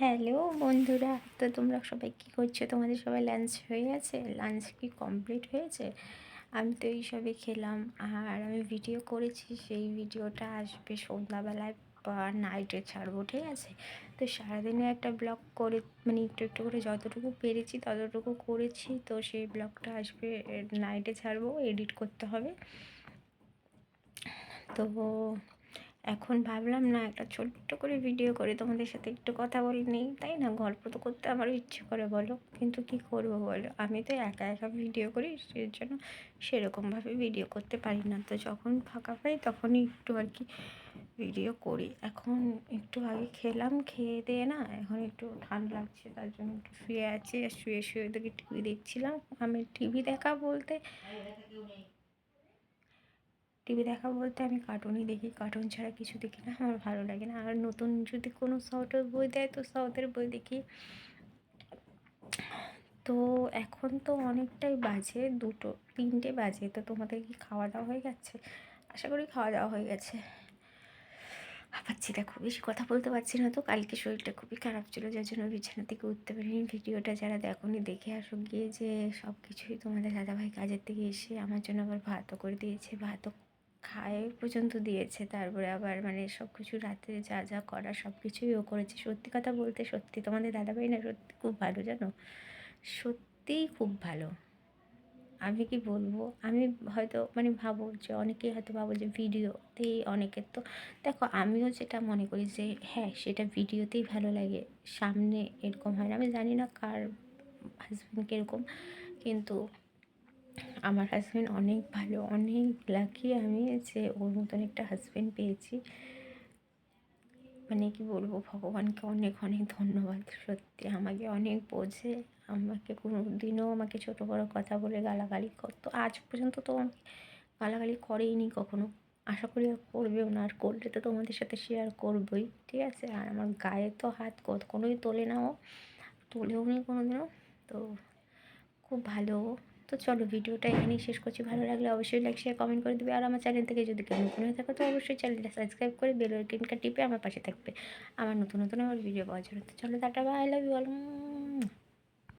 Hello বন্ধুরা, তো তোমরা সবাই কী করছ? তোমাদের সবাই লাঞ্চ হয়ে গেছে? লাঞ্চ কি কমপ্লিট হয়েছে? আমি তো এই সবে খেলাম, আর আমি ভিডিও করেছি, সেই ভিডিওটা আসবে সন্ধ্যাবেলায় বা নাইটে ছাড়বো, ঠিক আছে? তো সারাদিনে একটা ব্লগ করে মানে একটু একটু করে যতটুকু পেরেছি, ততটুকু করেছি, তো সেই ব্লগটা আসবে নাইটে ছাড়বো এডিট করতে হবে। তো এখন ভাবলাম, না, একটা ছোট্ট করে ভিডিও করে তোমাদের সাথে একটু কথা বলে নেই। তাই না? গল্প তো করতে আমারও ইচ্ছে করে, বলো। কিন্তু কি করব, বলো? আমি তো একা একা ভিডিও করি, সেই জন্য সেরকমভাবে ভিডিও করতে পারি না। তো যখন ফাঁকা পাই, তখনই একটু আর কি ভিডিও করি। এখন একটু আগে খেলাম, খেয়ে দিয়ে না, এখন একটু ঠান্ডা লাগছে, তার জন্য একটু শুয়ে আছি। আর শুয়ে শুয়ে দেখি টিভি দেখছিলাম। আমি টিভি দেখা বলতে টিভি দেখা বলতে আমি কার্টুনই দেখি। কার্টুন ছাড়া কিছু দেখি না, আমার ভালো লাগে না। আর নতুন যদি কোনো সাউথের বই দেয় তো সাউথের বই দেখি। তো এখন তো অনেকটাই বাজে, দুটো, তিনটে বাজে। তো তোমাদের কি খাওয়া দাওয়া হয়ে গেছে? আশা করি খাওয়া দাওয়া হয়ে গেছে। পাচ্ছি দেখো, বেশি কথা বলতে পারছি না তো। কালকে শরীরটা খুবই খারাপ ছিল, যার জন্য বিছানা থেকে উঠতে পারিনি। ভিডিওটা যারা দেখোনি, দেখে আসো গিয়ে যে সব কিছুই তোমাদের দাদাভাই কাজের থেকে এসে আমার জন্য আবার ভাতও করে দিয়েছে। ভাতও খায় পর্যন্ত দিয়েছে। তারপরে আবার মানে সব কিছু রাতে যা যা করা সব কিছুই ও করেছে। সত্যি কথা বলতে সত্যি তোমাদের দাদাভাই না সত্যি খুব ভালো জানো? সত্যিই খুব ভালো। আমি কি বলব? আমি হয়তো মানে ভাবো যে অনেকেই হয়তো ভাবো যে ভিডিওতেই অনেকের তো দেখো আমিও যেটা মনে করি যে হ্যাঁ সেটা ভিডিওতেই ভালো লাগে। সামনে এরকম হয় না। আমি জানি না কার হাজব্যান্ড কীরকম। কিন্তু আমার হাজব্যান্ড অনেক ভালো, অনেক লাকি আমি যে ওর মতন একটা হাজব্যান্ড পেয়েছি। মানে কি বলব, ভগবানকে অনেক অনেক ধন্যবাদ। সত্যি আমাকে অনেক বোঝে, আমাকে কোনো দিনও আমাকে ছোটো বড়ো কথা বলে গালাগালি করতো আজ পর্যন্ত তো আমাকে গালাগালি করেইনি কখনো। আশা করি আর করবেও না, আর করলে তো তোমাদের সাথে শেয়ার করবোই, ঠিক আছে? আর আমার গায়ে তো হাত কোনোই তোলে না ও, তোলেও নি কোনো দিনও তো খুব ভালো তো চলো ভিডিওটা এখানেই শেষ করছি। ভালো লাগলে অবশ্যই লাইক শেয়ার কমেন্ট করে দেবে। আর আমার চ্যানেল থেকে যদি কেউ নতুন হয়ে থাকে, তো অবশ্যই চ্যানেলটা সাবস্ক্রাইব করে বেল আইকনটা টিপে আমার পাশে থাকবে। আমার নতুন নতুন আমার ভিডিও পাওয়ার জন্য। তো চলো tata bye love you all